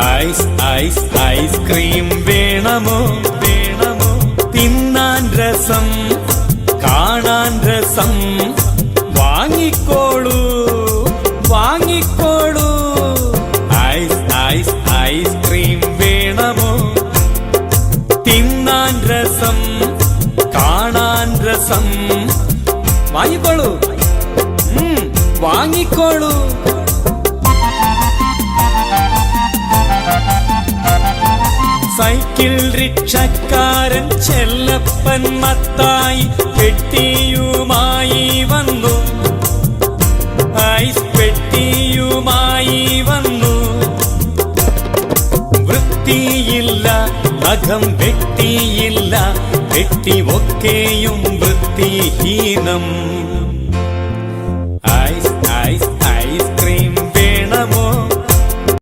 Ice ice ice cream വേണമോ? വേണമോ? തിന്നാൻ രസം കാണാൻ രസം. വാങ്ങിക്കോളൂ വാങ്ങിക്കോളൂ. ഐസ് ഐസ് ഐസ്ക്രീം വേണമോ? തിന്നാൻ രസം കാണാൻ രസം. വാങ്ങിക്കോളൂ. വാങ്ങിക്കോളൂ. സൈക്കിൾ റിക്ഷക്കാരൻ ചെല്ലപ്പൻ മത്തായി പെട്ടിയുമായി വന്നു. ഐസ് പെട്ടിയുമായി വന്നു. വൃത്തിയില്ല അകം വ്യക്തിയില്ല വ്യക്തി ഒക്കെയും വൃത്തിഹീനം.